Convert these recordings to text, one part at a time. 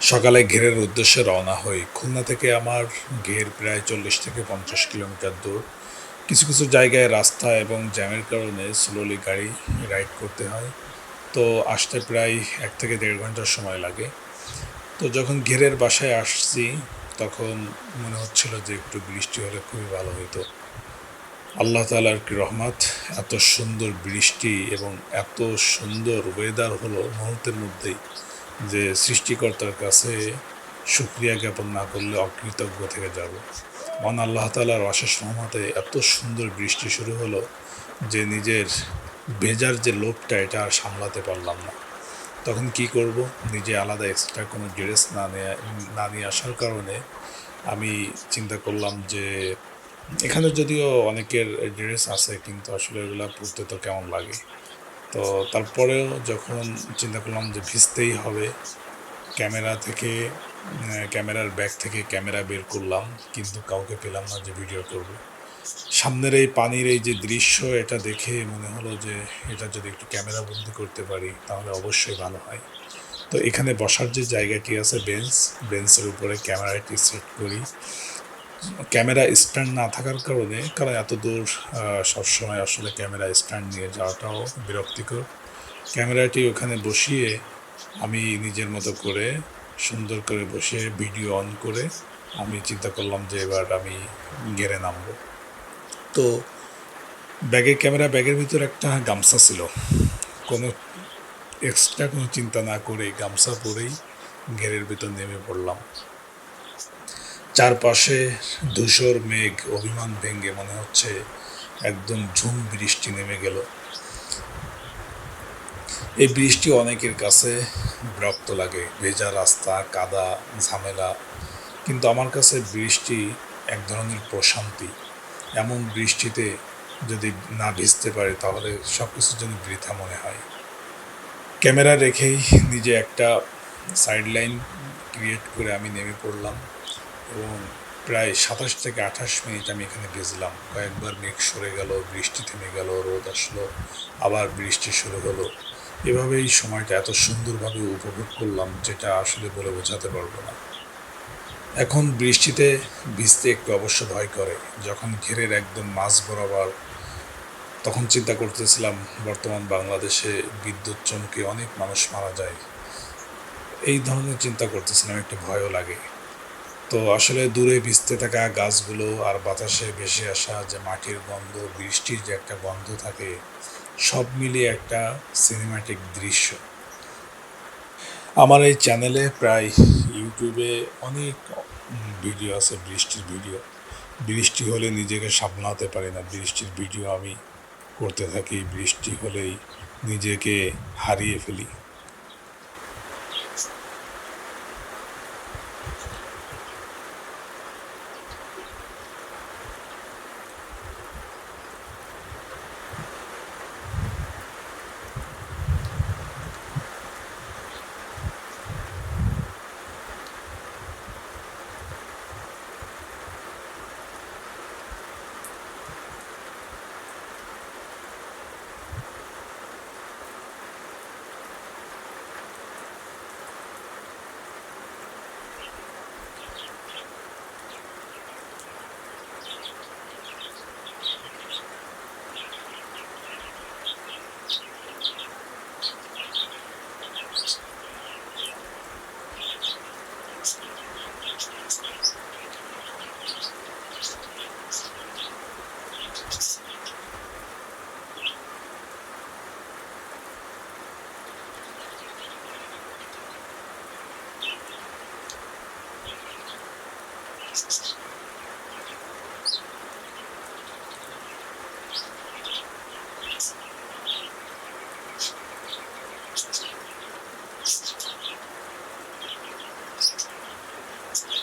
সকালে ঘেরের উদ্দেশ্যে রওনা হই। খুলনা থেকে আমার ঘের প্রায় চল্লিশ থেকে পঞ্চাশ কিলোমিটার দূর। কিছু কিছু জায়গায় রাস্তা এবং জ্যামের কারণে স্লোলি গাড়ি রাইড করতে হয়। তো আসতে প্রায় এক থেকে দেড় ঘণ্টার সময় লাগে। তো যখন ঘেরের বাসায় আসছি, তখন মনে হচ্ছিল যে একটু বৃষ্টি হলে খুবই ভালো হতো আল্লাহ তালার কি রহমত, এত সুন্দর বৃষ্টি এবং এত সুন্দর ওয়েদার হলো মুহূর্তের মধ্যেই। যে সৃষ্টিকর্তার কাছে সুক্রিয়া জ্ঞাপন না করলে অকৃতজ্ঞ থেকে যাব। মন আল্লাহ তালার অশেষ রহমতে এত সুন্দর বৃষ্টি শুরু হলো যে নিজের ভেজার যে লোভটা, এটা আর সামলাতে পারলাম না। তখন কি করব? নিজে আলাদা এক্সট্রা কোনো ড্রেস না নিয়ে না নিয়ে আসার কারণে আমি চিন্তা করলাম যে এখানে যদিও অনেকের ড্রেস আছে, কিন্তু আসলে এগুলো পড়তে তো কেমন লাগে? তো তারপরেও যখন চিন্তা করলাম যে ভিজতেই হবে, ক্যামেরা থেকে ক্যামেরার ব্যাগ থেকে ক্যামেরা বের করলাম, কিন্তু কাউকে পেলাম না যে ভিডিও করব। সামনের এই পানির এই যে দৃশ্য, এটা দেখে মনে হলো যে এটা যদি একটু ক্যামেরা বন্দি করতে পারি, তাহলে অবশ্যই ভালো হয়। তো এখানে বসার যে জায়গাটি আছে বেঞ্চ, বেঞ্চের উপরে ক্যামেরাটি সেট করি। ক্যামেরা স্ট্যান্ড না থাকার কারণে কারণ এত দূর সবসময় আসলে ক্যামেরা স্ট্যান্ড নিয়ে যাওয়াটাও বিরক্তিকর। ক্যামেরাটি ওখানে বসিয়ে আমি নিজের মতো করে, সুন্দর করে বসে ভিডিও অন করে আমি চিন্তা করলাম যে এবার আমি গেড়ে নামবো। তো ব্যাগের ক্যামেরা, ব্যাগের ভিতর একটা গামছা ছিল। কোনো এক্সট্রা কোনো চিন্তা না করে গামছা পরেই ঘেরের ভিতর নেমে পড়লাম। চারপাশে ধূসর মেঘ, অভিমান ভেঙে মনে হচ্ছে একদম ঝুম বৃষ্টি নেমে গেল। এই বৃষ্টি অনেকের কাছে বিরক্ত লাগে, ভেজা রাস্তা, কাদা, ঝামেলা। কিন্তু আমার কাছে বৃষ্টি এক ধরনের প্রশান্তি। এমন বৃষ্টিতে যদি না ভিজতে পারে, তাহলে সব কিছুর জন্য বৃথা মনে হয়। ক্যামেরা রেখেই নিজে একটা সাইড লাইন ক্রিয়েট করে আমি নেমে পড়লাম। এবং প্রায় সাতাশ থেকে আঠাশ মিনিট আমি এখানে ভিজলাম। কয়েকবার মেঘ সরে গেল, বৃষ্টি থেমে গেল, রোদ আসলো, আবার বৃষ্টি শুরু হলো। এভাবেই সময়টা এত সুন্দরভাবে উপভোগ করলাম যেটা আসলে বলে বোঝাতে পারব না। এখন বৃষ্টিতে ভিজতে একটু অবশ্য ভয় করে। যখন ঘেরের একদম মাঝ বরাবর তখন চিন্তা করতেছিলাম, বর্তমান বাংলাদেশে বিদ্যুৎ চমকে অনেক মানুষ মারা যায়। এই ধরনের চিন্তা করতেছিলাম, একটু ভয়ও লাগে। তো আসলে দূরে ভিজতে থাকা গাছগুলো আর বাতাসে ভেসে আসা যে মাটির গন্ধ, বৃষ্টির যে একটা গন্ধ থাকে, সব মিলিয়ে একটা সিনেমাটিক দৃশ্য। আমার এই চ্যানেলে প্রায় ইউটিউবে অনেক ভিডিও আছে, বৃষ্টির ভিডিও বৃষ্টি হলে নিজেকে সামলাতে পারি না। বৃষ্টির ভিডিও আমি করতে থাকি। বৃষ্টি হলেই নিজেকে হারিয়ে ফেলি।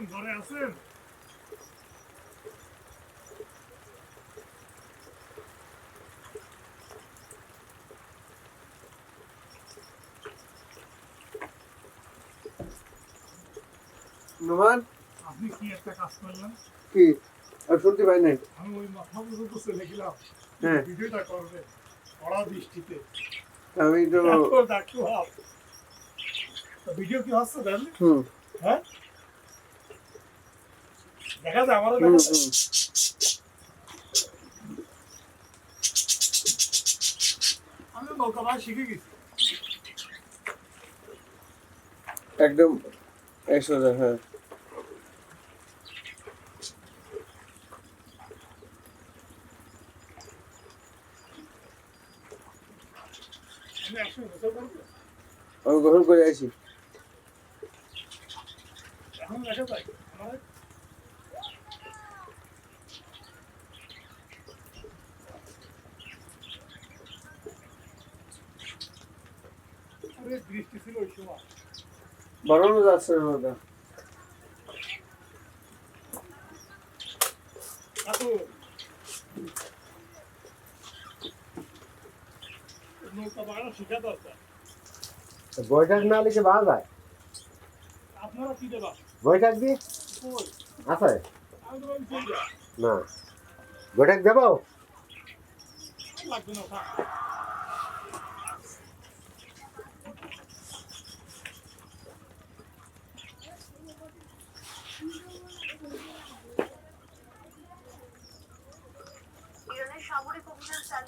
ভাই ঘরে আসেন। নোমান আপনি কি একটা কাজ করলেন? কি? আর শুনতে পাই নাই। আমি ওই মাথা পর্যন্ত চলে গেলাম হ্যাঁ। ভিডিওটা করবে কড়া দৃষ্টিতে। আমি তো ভিডিও কি হচ্ছে হুম। হ্যাঁ? দেখা যায় আমারও দেখা যায় আমি নৌকা ভাই শিখে গেছি। একদম একশো হ্যাঁ। আমি গ্রহণ করে আছি এখন দেখা যায় আমার আরে বৃষ্টি ছিল যাচ্ছে দরকার বৈঠক না লিখে বাড়া যায় কি দেবা বৈঠক দিয়ে আছে না বৈঠক দেবো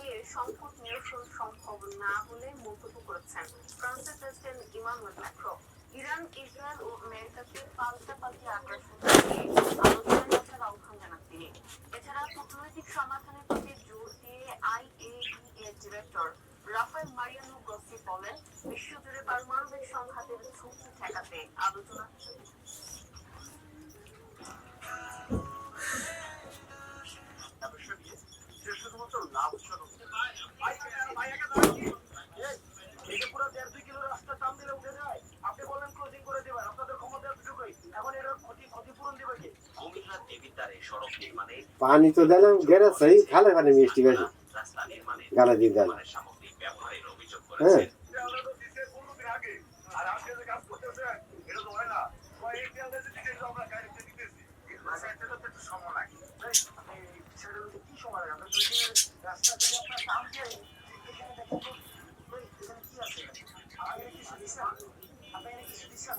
চালিয়ে সংকট নিরসন সম্ভব না বলে মন্তব্য করেছেন ফ্রান্সের president Emmanuel Macron Iran, Israel ও আমেরিকাকে পাল্টাপাল্টি আগ্রাসন এছাড়া কূটনৈতিক সমাধানের প্রতি জোর দিয়ে IAEA director Rafael Mariano Grossi বলেন, বিশ্বজুড়ে পারমাণবিক সংঘাতের ঝুঁকি ঠেকাতে আলোচনা পানি তো দিলাম গেরাজ সেই খালে পানি মিষ্টি বেশি। গালা দিয়ে ব্যবহারের হ্যাঁ আমরা আর আজকে যে কাজ করতেছে এটা তো হয় না কয় এই তেল দিতে আমরা গাড়িতে দিতেছি মাসে একটা তো একটু সময় লাগে এই, আপনি সেটা হচ্ছে কি সময় লাগে? আপনার দুই দিনের রাস্তা যদি আপনার টান দিয়ে এখানে দেখেন তো, ওই, এখানে কি আছে? আপনি কিছু দিচ্ছেন? আপনি এখানে কিছু দিচ্ছেন?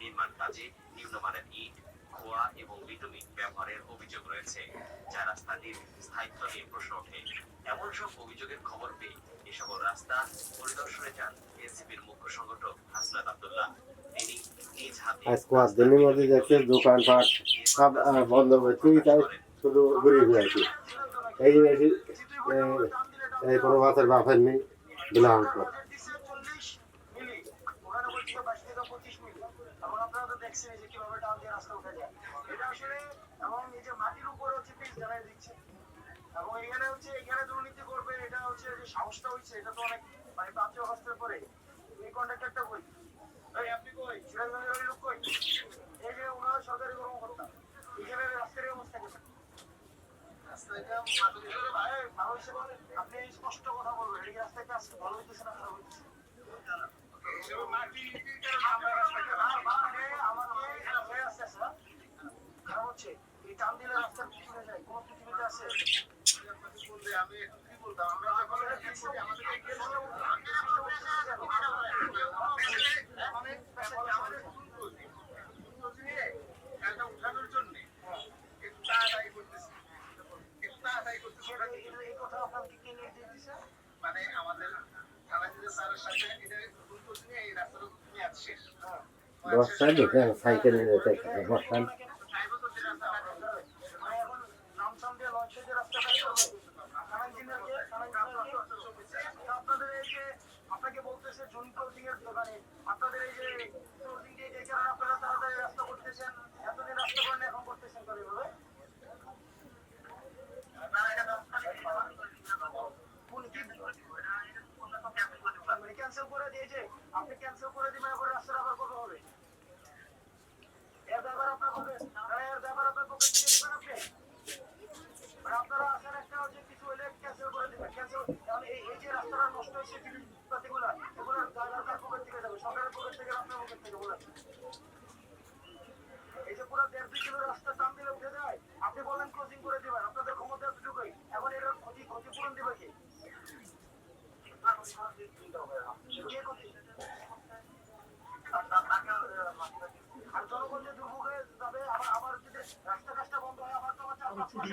নির্মাণ কাজে নিম্নমানের ইট খোয়া এবং বিটুমিন ব্যবহারের অভিযোগ রয়েছে রাস্তাটির স্থায়িত্ব নিয়ে প্রশ্ন ওঠে। এমন সব অভিযোগের খবর পেয়ে এ সকল রাস্তা পরিদর্শনে যান এনসিপির মুখ্য সংগঠক হাসনাত আব্দুল্লাহ। দিনের মধ্যে দেখছে দোকানপাট সব বন্ধ করে তুই তাই শুধু ঘুরে ঘুরেছি এই এই- বাপের নেই বিলাম আমাদের দিচ্ছে 40 মিলি। ওখানে বলছে 22 থেকে 25 মিলি। এখন আপনারা তো দেখছেন এই যে কীভাবে টান দিয়ে রাস্তা উঠে যায়। এটা আসলে এবং এই যে মাটির ঢালাই দিচ্ছে। এবং এখানে হচ্ছে এখানে দুর্নীতি করবে এটা হচ্ছে যে সাহসটা হচ্ছে এটা তো অনেক মানে প্রাচ্য হস্তের পরে এই কন্ট্রাক্টরটা কই এই আপনি কই সিরাজগঞ্জের ওই লোক কই এই যে ওনার সরকারি কর্মকর্তা এখানে রাস্তার অবস্থা কেন রাস্তাটা ভাই ভালো হিসেবে আপনি স্পষ্ট কথা বলবেন এই রাস্তায় কাজ ভালো হইতেছে না খারাপ হইতেছে খারাপ হচ্ছে এই টান দিলে রাস্তার রাস্তার মেয়াদ শেষ সাইকেল নিয়ে যেতে দশটা ক্লোজিং এর দোকানে আপনাদের এই যে ক্লোজিং দিয়ে যে কারণে আপনারা তাড়াতাড়ি রাস্তা করতেছেন এতদিন রাস্তা করেন এখন করতেছেন করে ভাবে ক্যান্সেল করে দিয়েছে আপনি ক্যান্সেল করে দিবেন এখন রাস্তাটা আবার কবে হবে এর ব্যাপার আপনার পকেট এর ব্যাপার আপনার পকেট থেকে দিবেন আপনি আর আপনারা আসেন একটা হচ্ছে কিছু হলে ক্যান্সেল করে দিবেন ক্যান্সেল কারণ এই এই যে রাস্তাটা নষ্ট হয়েছে জিনিসপাতিগুলো এগুলো ড্রাইভার কার পকেট থেকে যাবে সরকারের পকেট থেকে আপনার পকেট থেকে বলে এই যে পুরো দেড় দুই কিলো রাস্তা টান দিলে উঠে যায় আপনি বলেন ক্লোজিং করে দিবেন আপনাদের ক্ষমতা এতটুকুই এখন এর ক্ষতি ক্ষতিপূরণ দিবে কি কে ক্ষতি? আর জনগণ যে দুর্ভোগে যাবে আবার আবার যদি রাস্তা কাজটা বন্ধ হয় হবে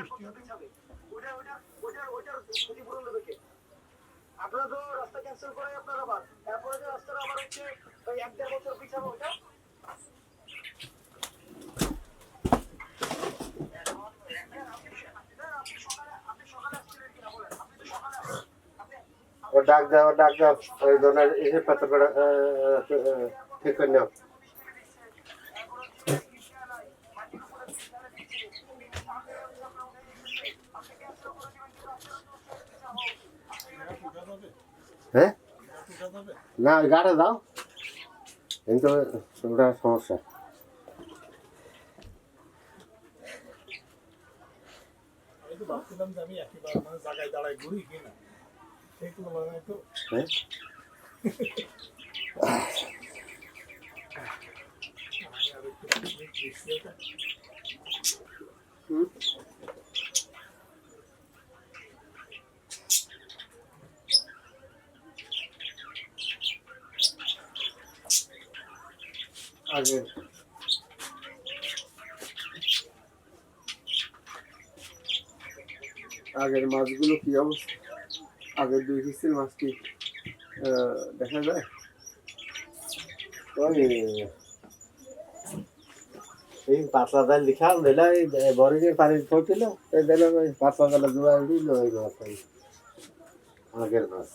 আপনারা তো রাস্তা ক্যান্সেল করে আপনারা আবার। তারপরে যে রাস্তাটা আবার হচ্ছে ওই এক দেড় বছর পিছাবো ডাক দাও ডাক দাও ওই ধরনের এসে ঠিক করে নাও। না ওই গাড়ে দাও কিন্তু ওটা সমস্যা আমি তো ভাবছিলাম যে আমি একেবারে মানে জায়গায় দাঁড়ায় ঘুরি কিনা সেই তুলনায় তো হ্যাঁ আমি আর একটু বেশি এটা আগে। আগের মাছগুলো কি অবস্থা? আগের দুই কিস্তির মাছ কি দেখা যায়? এই পাতলা জাল লিখাল দিলা এই বরিংয়ের পানি ফুটিল এই জালে জোড়া দিল আগের মাছ।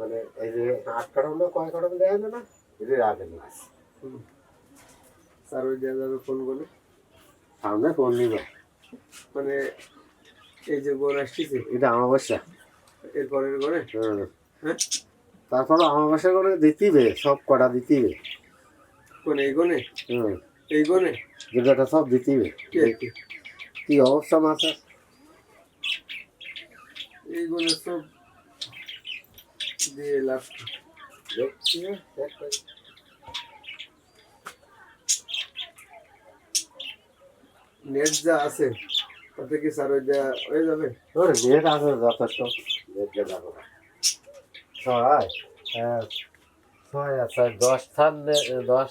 মানে এই যে আট কাঠম না কয় কাঠম দেওয়া হলো না? এটা আগের মাছ ওই দেওয়া যাবে ফোন করে। সামনে ফোন নিব। মানে এই যে বোন আসতেছে? এটা আমাবস্যা এরপরের হুম। হ্যাঁ? তারপর আমাবস্যা করে দিতিবে সব কটা দিতিবে। কোন এই গনে হুম। এই গনে যেটা সব দিতিবে। কে কে? কি অবস্থা মাছের এই গনে সব দিয়ে দেখছি নেট যা আছে তাতে কি স্যার ওই দেয়া হয়ে যাবে? ওর নেট আছে যথেষ্ট। নেট হবে না। ছয় হ্যাঁ, ছয় আছে দশ থান দশ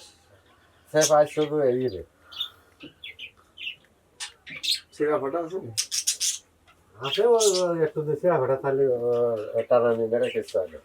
সে পাই শুধু এই রে ছেঁড়া ফাটা আছে ও একটু বেশি হবে তাহলে আমি মেরে কিছু হবে